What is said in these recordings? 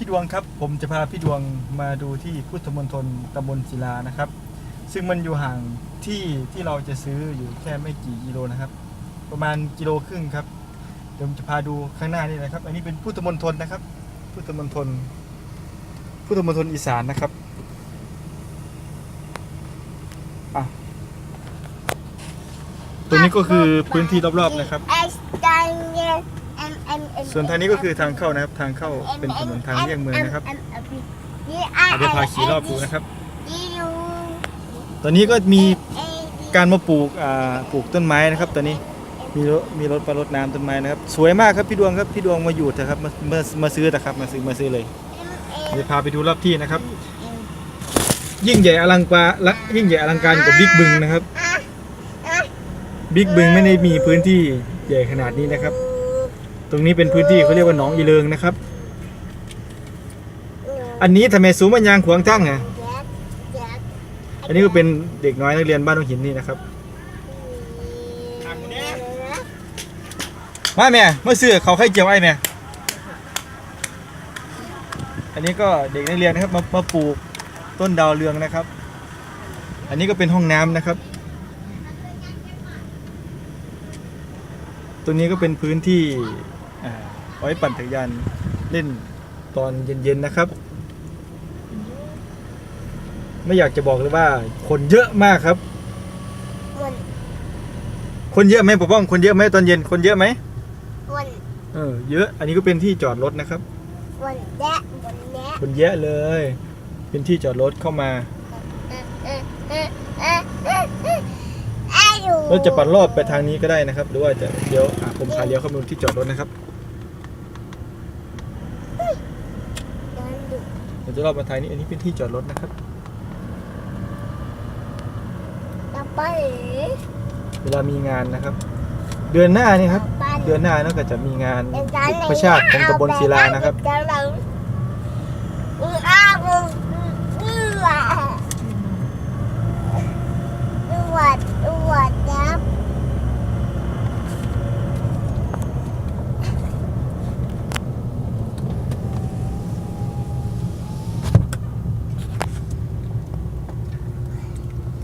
พี่ดวงครับ ผมจะพาพี่ดวงมาดูที่พุทธมณฑลตำบลศิลานะครับ ซึ่งมันอยู่ห่างที่ที่เราจะซื้ออยู่แค่ไม่กี่กิโลนะครับ ประมาณกิโลครึ่งครับเดี๋ยวผมจะพาดูข้างหน้านี่นะครับ อันนี้เป็นพุทธมณฑลนะครับ พุทธมณฑลพุทธมณฑลอีสานนะครับอะตรงนี้ก็คือพื้นที่รอบๆนะครับ ส่วนทางนี้ก็คือทางเข้านะครับ ทางเข้าเป็นถนนทางเลี่ยงเมืองนะครับเดี๋ยวพาขี่รอบดูนะครับ ตอนนี้ก็มีการมาปลูกอ่าปลูกต้นไม้นะครับ ตอนนี้มีรถมีรถปลารดน้ำต้นไม้นะครับ สวยมากครับพี่ดวงครับพี่ดวงมาอยู่เถอะครับมามามาซื้อนะครับมาซื้อมาซื้อเลยเดี๋ยวพาไปดูรอบที่นะครับ ยิ่งใหญ่อลังการละยิ่งใหญ่อลังการกว่าบิ๊กบึงนะครับบิ๊กบึงไม่ได้มีพื้นที่ใหญ่ขนาดนี้นะครับ ตรงนี้เป็นพื้นที่เขาเรียกว่าหนองอีเลิงนะครับ อันนี้ทำไมสูงมันยางขวางทั้งไงอันนี้ก็เป็นเด็กน้อยนักเรียนบ้านหนองหินนี่นะครับมาแม่เมื่อซื้อเขาไข่เจียวไอ้แม่อันนี้ก็เด็กนักเรียนนะครับมามาปลูกต้นดาวเรืองนะครับ อันนี้ก็เป็นห้องน้ำนะครับตรงนี้ก็เป็นพื้นที่ อ่าไว้ปั่นจักรยานเล่นตอนเย็นๆนะครับ ไม่อยากจะบอกเลยว่า คนเยอะมากครับคนเยอะไหมปกป้องคนเยอะไหมตอนเย็นคนเยอะไหมเออเยอะอันนี้ก็เป็นที่จอดรถนะครับคนเยอะเลย เป็นที่จอดรถเข้ามา เราจะปัดรอบไปทางนี้ก็ได้นะครับ หรือว่าจะเลี้ยวอะผมพาเลี้ยวเข้ามาดูที่จอดรถนะครับเราจะรอบมาทางนี้อันนี้เป็นที่จอดรถนะครับเวลามีงานนะครับ เดือนหน้านี่ครับ เดือนหน้าเนาะก็จะมีงานอุปชาติของตำบลศิลานะครับ อวดอวดครับ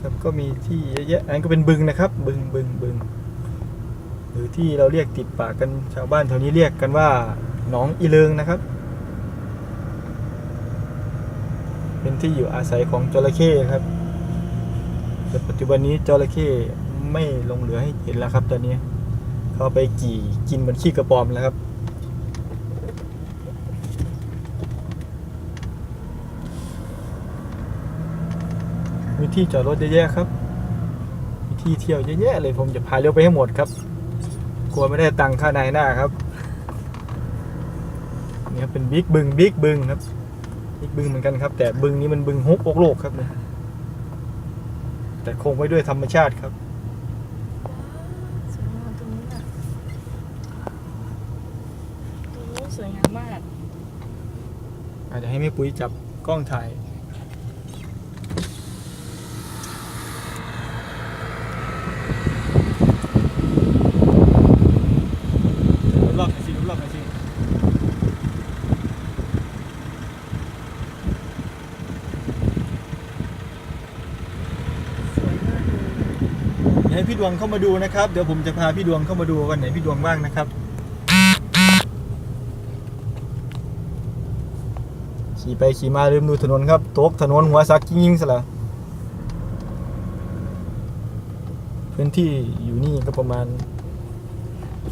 ครับ ก็มีที่เยอะแยะอันนั้นก็เป็นบึงนะครับ บึงบึงบึงหรือที่เราเรียกติดปากกันชาวบ้านแถวนี้เรียกกันว่าหนองอีเลิงนะครับ เป็นที่อยู่อาศัยของจระเข้ครับแต่ปัจจุบันนี้จระเข้ไม่ลงเหลือให้เห็นแล้วครับ ตอนนี้เขาไปกี่กินเหมือนขี้กระปอมแล้วครับ มีที่จอดรถเยอะแยะครับ มีที่เที่ยวเยอะแยะเลยผมจะพาเลี้ยวไปให้หมดครับ กลัวไม่ได้ตังค่านายหน้าครับนี่ครับเป็นบิ๊กบึงบิ๊กบึงครับบิ๊กบึงเหมือนกันครับ แต่บึงนี้มันบึงฮุกอกโลกครับเนี่ยแต่คงไว้ด้วยธรรมชาติครับสวยงามตรงนี้น่ะโอ้สวยงามมากอาจจะให้แม่ปุ๋ยจับกล้องถ่ายรอบหน่อยสิรอบหน่อยสิ สวยมากเลย เดี๋ยว ให้พี่ดวงเข้ามาดูนะครับ เดี๋ยวผมจะพาพี่ดวงเข้ามาดูกันไหนพี่ดวงว่างนะครับขี่ไปขี่มาลืมดูถนนครับตกถนนหัวซักยิ่งๆซะละพื้นที่อยู่นี่ก็ประมาณ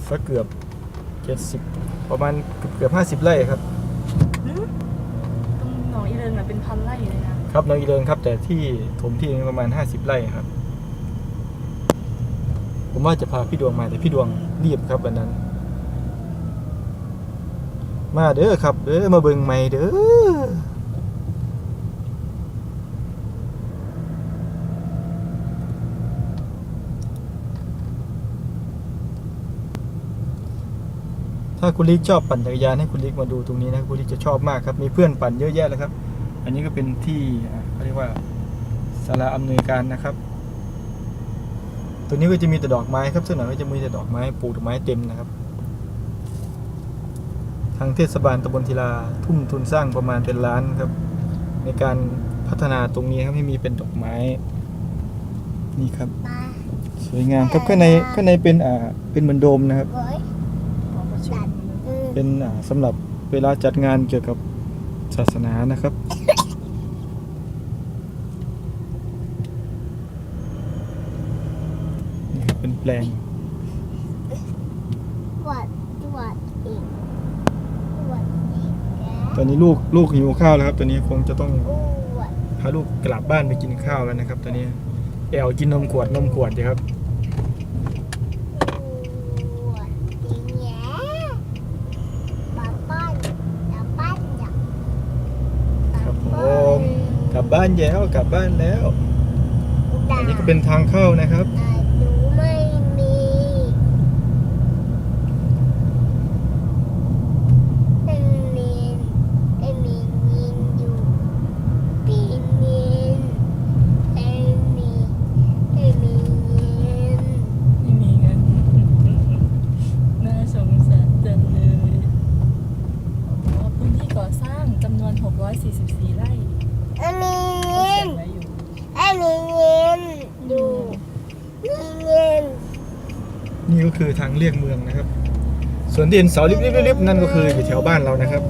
สักเกือบเจ็ดสิบประมาณเกือบห้าสิบไร่ครับตรงหนองอีเรินน่ะเป็นพันไร่เลยนะครับน้องอีเดินครับ แต่ที่ถมที่นี่ประมาณห้าสิบไร่ครับ ผมว่าจะพาพี่ดวงมาแต่พี่ดวงรีบครับวันนั้น มาเด้อครับเด้อมาเบิ่งใหม่เด้อถ้าคุณลิกชอบปั่นจักรยานให้คุณลิกมาดูตรงนี้นะคุณลิกจะชอบมากครับมีเพื่อนปั่นเยอะแยะเลยครับ อันนี้ก็เป็นที่เขาเรียกว่าศาลาอำนวยการนะครับ ตัวนี้ก็จะมีแต่ดอกไม้ครับส่วนหน่อยก็จะมีแต่ดอกไม้ปลูกดอกไม้เต็มนะครับ ทางเทศบาลตำบลศิลาทุ่มทุนสร้างประมาณเป็นล้านครับ ในการพัฒนาตรงนี้ครับให้มีเป็นดอกไม้ นี่ครับปลาสวยงามครับข้างในข้างในเป็นอ่าเป็นเหมือนโดมนะครับเฮ้ยหอประชุมอืมเป็นอ่าสำหรับเวลาจัดงานเกี่ยวกับศาสนานะครับ นี่ครับเป็นแปลงตรวจตรวจอีกตรวจอีกแล้วตอนนี้ลูกลูกหิวข้าวแล้วครับ ตอนนี้คงจะต้องตรวจพาลูกกลับบ้านไปกินข้าวแล้วนะครับ ตอนนี้แอลกินนมขวดนมขวดอยู่ครับตรวจอีกแล้วป้าป้อนป้าป้อนจ้ะครับผม กลับบ้านแล้วกลับบ้านแล้ว อันนี้ก็เป็นทางเข้านะครับแต่หนูไม่มีไม่มีไม่มีเงินอยู่ปีมินไม่มีไม่มีเงิน ไม่มีเงิน น่าสงสารจังเลยอ๋อพื้นที่ก่อสร้างจำนวน 644 ไร่ ไม่มี เขา เงิ เขีย น นไว้อยู่ ไม่มีเงินอยู่มีเงิน นี่ก็คือทางเลี่ยงเมืองนะครับ ส่วนดินเสาลิบๆนั่นก็คืออยู่แถวบ้านเรานะครับ